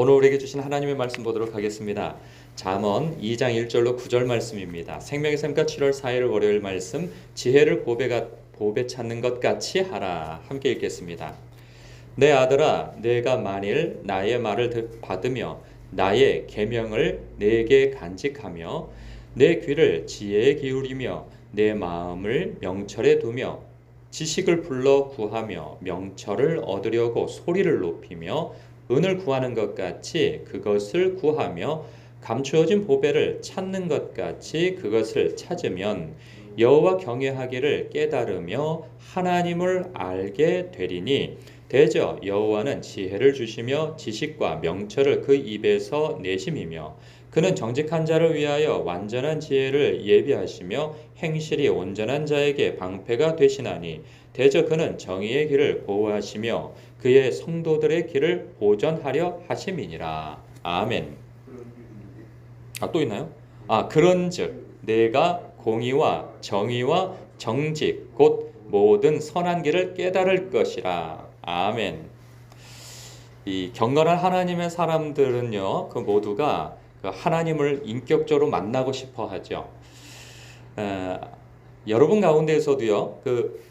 오늘 우리에게 주신 하나님의 말씀 보도록 하겠습니다. 잠언 2장 1절로 9절 말씀입니다. 생명의 샘과 7월 4일 월요일 말씀 지혜를 보배가 보배 찾는 것 같이 하라. 함께 읽겠습니다. 내 아들아 내가 만일 나의 말을 듣- 받으며 나의 계명을 내게 간직하며 내 귀를 지혜에 기울이며 내 마음을 명철에 두며 지식을 불러 구하며 명철을 얻으려고 소리를 높이며 은을 구하는 것 같이 그것을 구하며 감추어진 보배를 찾는 것 같이 그것을 찾으면 여호와 경외하기를 깨달으며 하나님을 알게 되리니 대저 여호와는 지혜를 주시며 지식과 명철을 그 입에서 내심이며 그는 정직한 자를 위하여 완전한 지혜를 예비하시며 행실이 온전한 자에게 방패가 되시나니 대저 그는 정의의 길을 보호하시며 그의 성도들의 길을 보전하려 하심이니라. 아멘. 아 또 있나요? 아 그런즉 내가 공의와 정의와 정직 곧 모든 선한 길을 깨달을 것이라. 아멘. 이 경건한 하나님의 사람들은요, 그 모두가 그 하나님을 인격적으로 만나고 싶어 하죠. 에, 여러분 가운데에서도요, 그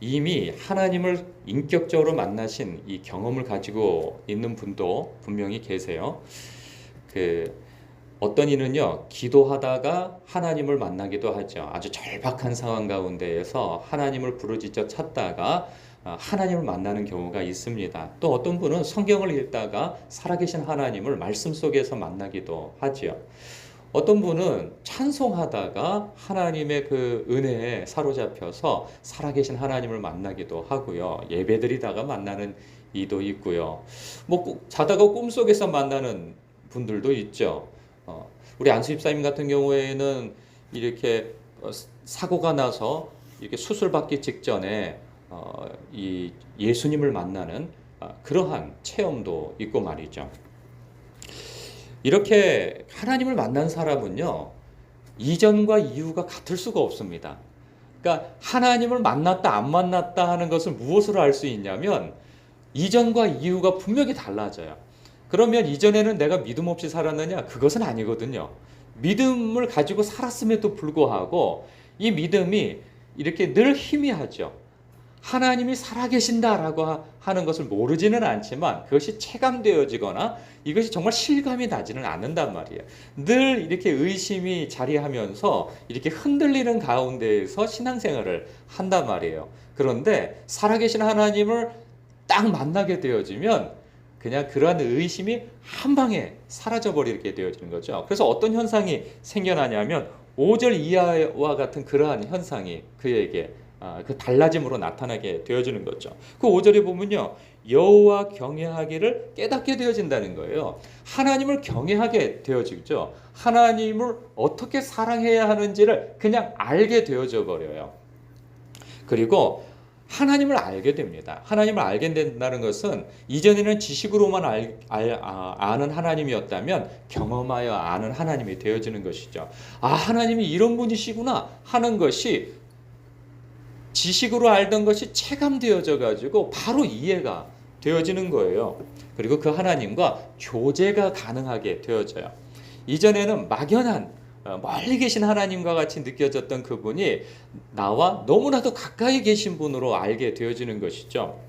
이미 하나님을 인격적으로 만나신 이 경험을 가지고 있는 분도 분명히 계세요. 그 어떤 이는요, 기도하다가 하나님을 만나기도 하죠. 아주 절박한 상황 가운데에서 하나님을 부르짖어 찾다가 아, 하나님을 만나는 경우가 있습니다. 또 어떤 분은 성경을 읽다가 살아계신 하나님을 말씀 속에서 만나기도 하지요. 어떤 분은 찬송하다가 하나님의 그 은혜에 사로잡혀서 살아계신 하나님을 만나기도 하고요. 예배드리다가 만나는 이도 있고요. 뭐 꾸- 자다가 꿈속에서 만나는 분들도 있죠. 어, 우리 안수 집사님 같은 경우에는 이렇게 어, 사고가 나서 이렇게 수술 받기 직전에 어, 이 예수님을 만나는 아, 그러한 체험도 있고 말이죠. 이렇게 하나님을 만난 사람은요, 이전과 이후가 같을 수가 없습니다. 그러니까 하나님을 만났다, 안 만났다 하는 것을 무엇으로 알 수 있냐면, 이전과 이후가 분명히 달라져요. 그러면 이전에는 내가 믿음 없이 살았느냐? 그것은 아니거든요. 믿음을 가지고 살았음에도 불구하고, 이 믿음이 이렇게 늘 희미하죠. 하나님이 살아계신다라고 하- 하는 것을 모르지는 않지만 그것이 체감되어지거나 이것이 정말 실감이 나지는 않는단 말이에요. 늘 이렇게 의심이 자리하면서 이렇게 흔들리는 가운데에서 신앙생활을 한단 말이에요. 그런데 살아계신 하나님을 딱 만나게 되어지면 그냥 그러한 의심이 한 방에 사라져 버리게 되어지는 거죠. 그래서 어떤 현상이 생겨나냐면 5절 이하와 같은 그러한 현상이 그에게 아, 그 달라짐으로 나타나게 되어지는 거죠. 그 5절에 보면요. 여호와 경외하기를 깨닫게 되어진다는 거예요. 하나님을 경외하게 되어지죠. 하나님을 어떻게 사랑해야 하는지를 그냥 알게 되어져 버려요. 그리고 하나님을 알게 됩니다. 하나님을 알게 된다는 것은 이전에는 지식으로만 알, 알, 아, 아는 하나님이었다면 경험하여 아는 하나님이 되어지는 것이죠. 아, 하나님이 이런 분이시구나 하는 것이 지식으로 알던 것이 체감되어져 가지고 바로 이해가 되어지는 거예요. 그리고 그 하나님과 교제가 가능하게 되어져요. 이전에는 막연한 어, 멀리 계신 하나님과 같이 느껴졌던 그분이 나와 너무나도 가까이 계신 분으로 알게 되어지는 것이죠.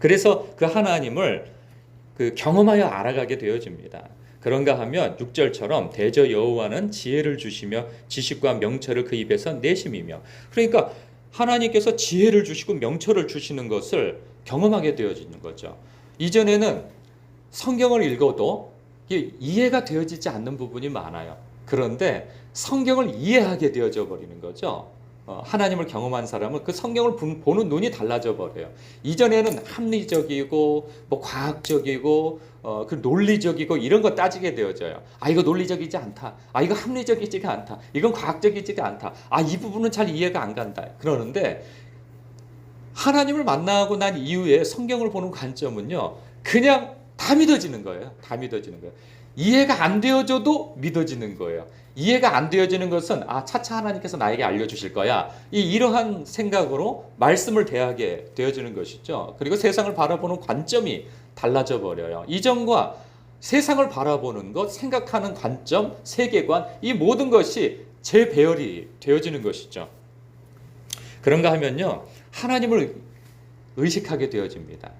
그래서 그 하나님을 그 경험하여 알아가게 되어집니다. 그런가 하면 6절처럼 대저 여호와는 지혜를 주시며 지식과 명철을 그 입에서 내심이며 그러니까 하나님께서 지혜를 주시고 명철을 주시는 것을 경험하게 되어지는 거죠. 이전에는 성경을 읽어도 이해가 되어지지 않는 부분이 많아요. 그런데 성경을 이해하게 되어져 버리는 거죠. 어, 하나님을 경험한 사람은 그 성경을 본- 보는 눈이 달라져 버려요. 이전에는 합리적이고 뭐 과학적이고 어, 그 논리적이고 이런 거 따지게 되어져요. 아 이거 논리적이지 않다. 아 이거 합리적이지가 않다. 이건 과학적이지가 않다. 아 이 부분은 잘 이해가 안 간다. 그러는데 하나님을 만나고 난 이후에 성경을 보는 관점은요. 그냥 다 믿어지는 거예요. 다 믿어지는 거예요. 이해가 안 되어져도 믿어지는 거예요. 이해가 안 되어지는 것은 아 차차 하나님께서 나에게 알려주실 거야. 이 이러한 생각으로 말씀을 대하게 되어지는 것이죠. 그리고 세상을 바라보는 관점이 달라져 버려요. 이전과 세상을 바라보는 것, 생각하는 관점, 세계관, 이 모든 것이 재배열이 되어지는 것이죠. 그런가 하면요, 하나님을 의식하게 되어집니다.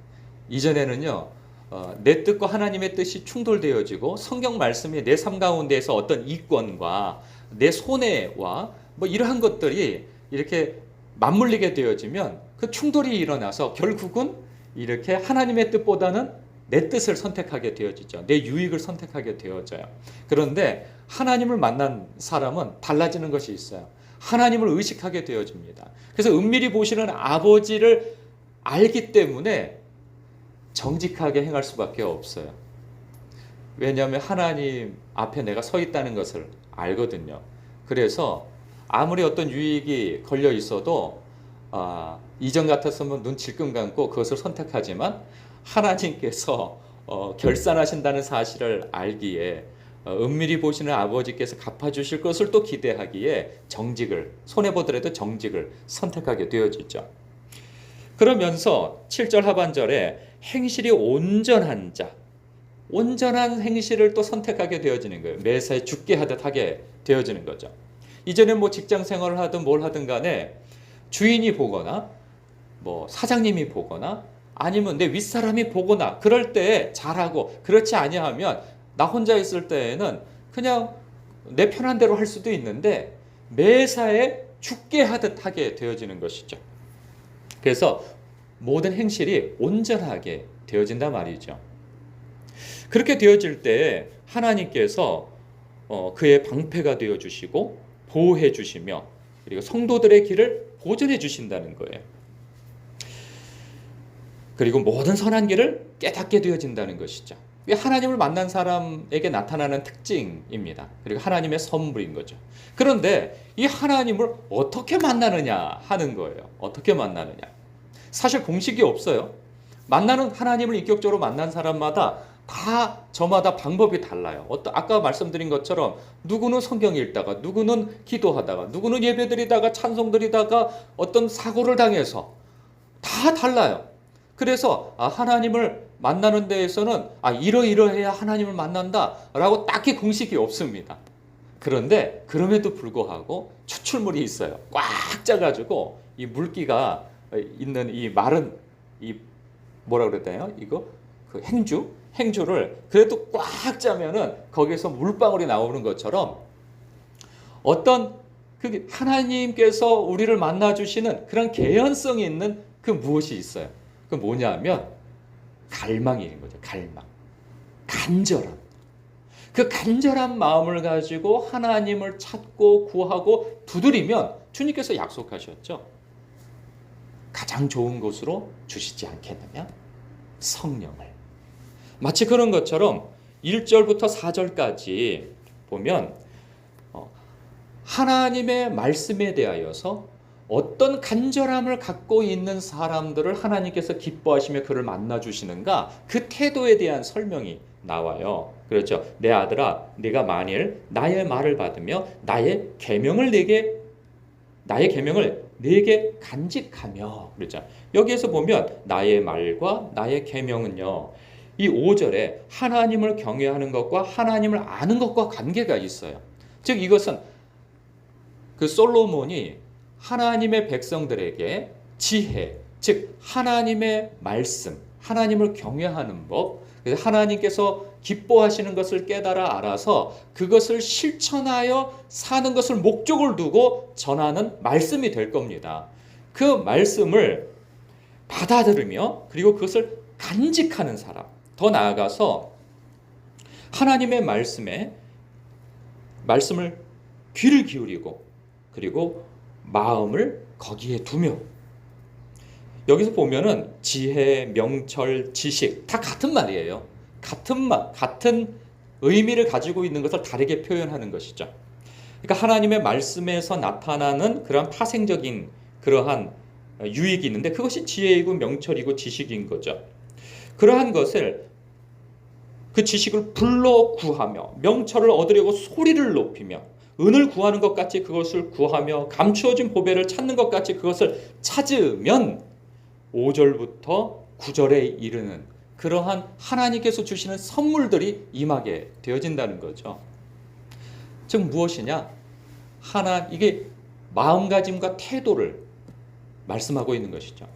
이전에는요, 어, 내 뜻과 하나님의 뜻이 충돌되어지고 성경 말씀이 내 삶 가운데에서 어떤 이권과 내 손해와 뭐 이러한 것들이 이렇게 맞물리게 되어지면 그 충돌이 일어나서 결국은 이렇게 하나님의 뜻보다는 내 뜻을 선택하게 되어지죠. 내 유익을 선택하게 되어져요. 그런데 하나님을 만난 사람은 달라지는 것이 있어요. 하나님을 의식하게 되어집니다. 그래서 은밀히 보시는 아버지를 알기 때문에 정직하게 행할 수밖에 없어요. 왜냐하면 하나님 앞에 내가 서 있다는 것을 알거든요. 그래서 아무리 어떤 유익이 걸려 있어도 아, 이전 같았으면 눈 질끈 감고 그것을 선택하지만 하나님께서 어, 결산하신다는 사실을 알기에 어, 은밀히 보시는 아버지께서 갚아주실 것을 또 기대하기에 정직을 손해보더라도 정직을 선택하게 되어지죠. 그러면서 7절 하반절에 행실이 온전한 자, 온전한 행실을 또 선택하게 되어지는 거예요. 매사에 죽게 하듯 하게 되어지는 거죠. 이전에 뭐 직장 생활을 하든 뭘 하든 간에 주인이 보거나 뭐 사장님이 보거나 아니면 내 윗사람이 보거나 그럴 때 잘하고 그렇지 아니하면 나 혼자 있을 때에는 그냥 내 편한 대로 할 수도 있는데 매사에 죽게 하듯 하게 되어지는 것이죠. 그래서 모든 행실이 온전하게 되어진단 말이죠. 그렇게 되어질 때 하나님께서 어, 그의 방패가 되어 주시고 보호해 주시며 그리고 성도들의 길을 보존해 주신다는 거예요. 그리고 모든 선한 길을 깨닫게 되어진다는 것이죠. 하나님을 만난 사람에게 나타나는 특징입니다. 그리고 하나님의 선물인 거죠. 그런데 이 하나님을 어떻게 만나느냐 하는 거예요. 어떻게 만나느냐. 사실 공식이 없어요. 만나는 하나님을 인격적으로 만난 사람마다 다 저마다 방법이 달라요. 어떤 아까 말씀드린 것처럼 누구는 성경 읽다가 누구는 기도하다가 누구는 예배드리다가 찬송드리다가 어떤 사고를 당해서 다 달라요. 그래서 아, 하나님을 만나는 데에서는 아, 이러이러해야 하나님을 만난다라고 딱히 공식이 없습니다. 그런데 그럼에도 불구하고 추출물이 있어요. 꽉 짜가지고 이 물기가 있는 이 마른 이 뭐라 그랬나요? 이거 그 행주 행주를 그래도 꽉 짜면은 거기서 물방울이 나오는 것처럼 어떤 그 하나님께서 우리를 만나 주시는 그런 개연성이 있는 그 무엇이 있어요. 그 뭐냐면 갈망이 있는 거죠. 갈망. 간절함. 그 간절한 마음을 가지고 하나님을 찾고 구하고 두드리면 주님께서 약속하셨죠. 가장 좋은 곳으로 주시지 않겠느냐? 성령을. 마치 그런 것처럼 1절부터 4절까지 보면 어, 하나님의 말씀에 대하여서 어떤 간절함을 갖고 있는 사람들을 하나님께서 기뻐하시며 그를 만나 주시는가 그 태도에 대한 설명이 나와요. 그렇죠. 내 아들아, 네가 만일 나의 말을 받으며 나의 계명을 내게 나의 계명을 내게 간직하며 그렇죠. 여기에서 보면 나의 말과 나의 계명은요. 이 5절에 하나님을 경외하는 것과 하나님을 아는 것과 관계가 있어요. 즉 이것은 그 솔로몬이 하나님의 백성들에게 지혜, 즉 하나님의 말씀, 하나님을 경외하는 법, 하나님께서 기뻐하시는 것을 깨달아 알아서 그것을 실천하여 사는 것을 목적을 두고 전하는 말씀이 될 겁니다. 그 말씀을 받아들이며 그리고 그것을 간직하는 사람, 더 나아가서 하나님의 말씀에 말씀을 귀를 기울이고 그리고 마음을 거기에 두며 여기서 보면은 지혜, 명철, 지식 다 같은 말이에요. 같은 말, 같은 의미를 가지고 있는 것을 다르게 표현하는 것이죠. 그러니까 하나님의 말씀에서 나타나는 그런 파생적인 그러한 유익이 있는데 그것이 지혜이고 명철이고 지식인 거죠. 그러한 것을 그 지식을 불러 구하며 명철을 얻으려고 소리를 높이며 은을 구하는 것 같이 그것을 구하며 감추어진 보배를 찾는 것 같이 그것을 찾으면 5절부터 9절에 이르는 그러한 하나님께서 주시는 선물들이 임하게 되어진다는 거죠. 즉 무엇이냐? 하나 이게 마음가짐과 태도를 말씀하고 있는 것이죠.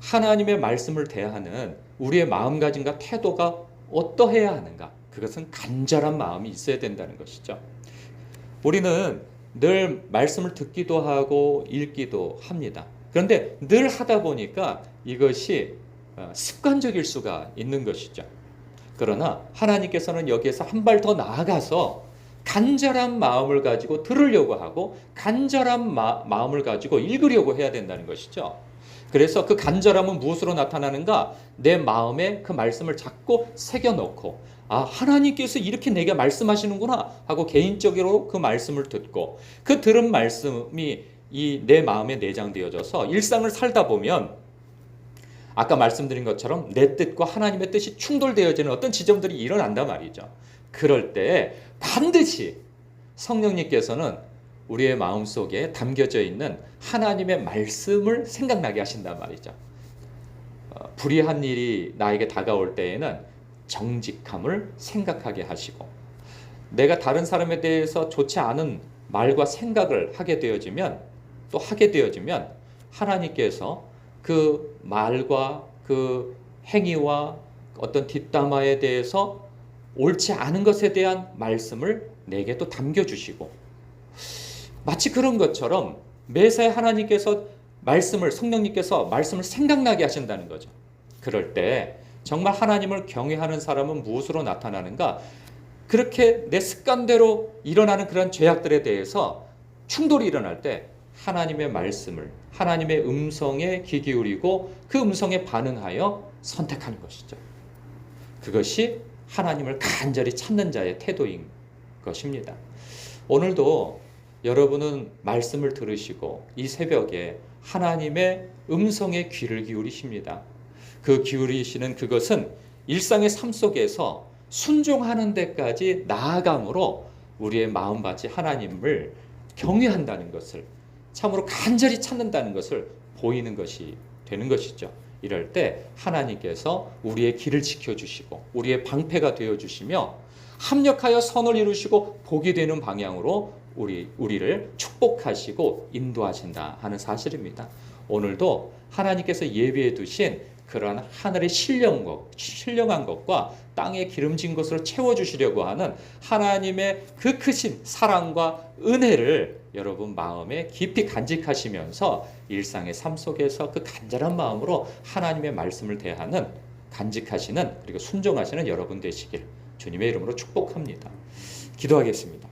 하나님의 말씀을 대하는 우리의 마음가짐과 태도가 어떠해야 하는가? 그것은 간절한 마음이 있어야 된다는 것이죠. 우리는 늘 말씀을 듣기도 하고 읽기도 합니다. 그런데 늘 하다 보니까 이것이 어, 습관적일 수가 있는 것이죠. 그러나 하나님께서는 여기에서 한 발 더 나아가서 간절한 마음을 가지고 들으려고 하고 간절한 마, 마음을 가지고 읽으려고 해야 된다는 것이죠. 그래서 그 간절함은 무엇으로 나타나는가? 내 마음에 그 말씀을 잡고 새겨놓고 아 하나님께서 이렇게 내게 말씀하시는구나 하고 개인적으로 그 말씀을 듣고 그 들은 말씀이 이 내 마음에 내장되어져서 일상을 살다 보면 아까 말씀드린 것처럼 내 뜻과 하나님의 뜻이 충돌되어지는 어떤 지점들이 일어난단 말이죠. 그럴 때 반드시 성령님께서는 우리의 마음 속에 담겨져 있는 하나님의 말씀을 생각나게 하신단 말이죠. 어, 불의한 일이 나에게 다가올 때에는 정직함을 생각하게 하시고 내가 다른 사람에 대해서 좋지 않은 말과 생각을 하게 되어지면 또 하게 되어지면 하나님께서 그 말과 그 행위와 어떤 뒷담화에 대해서 옳지 않은 것에 대한 말씀을 내게 또 담겨주시고 마치 그런 것처럼 매사에 하나님께서 말씀을 성령님께서 말씀을 생각나게 하신다는 거죠. 그럴 때 정말 하나님을 경외하는 사람은 무엇으로 나타나는가? 그렇게 내 습관대로 일어나는 그런 죄악들에 대해서 충돌이 일어날 때 하나님의 말씀을 하나님의 음성에 귀 기울이고 그 음성에 반응하여 선택하는 것이죠. 그것이 하나님을 간절히 찾는 자의 태도인 것입니다. 오늘도 여러분은 말씀을 들으시고 이 새벽에 하나님의 음성에 귀를 기울이십니다. 그 기울이시는 그것은 일상의 삶 속에서 순종하는 데까지 나아감으로 우리의 마음밭이 하나님을 경외한다는 것을 참으로 간절히 찾는다는 것을 보이는 것이 되는 것이죠. 이럴 때 하나님께서 우리의 길을 지켜주시고 우리의 방패가 되어주시며 합력하여 선을 이루시고 복이 되는 방향으로 우리, 우리를 축복하시고 인도하신다 하는 사실입니다. 오늘도 하나님께서 예비해 두신 그러한 하늘의 신령 것, 신령한 것과 땅에 기름진 것으로 채워주시려고 하는 하나님의 그 크신 사랑과 은혜를 여러분 마음에 깊이 간직하시면서 일상의 삶 속에서 그 간절한 마음으로 하나님의 말씀을 대하는 간직하시는 그리고 순종하시는 여러분 되시길 주님의 이름으로 축복합니다. 기도하겠습니다.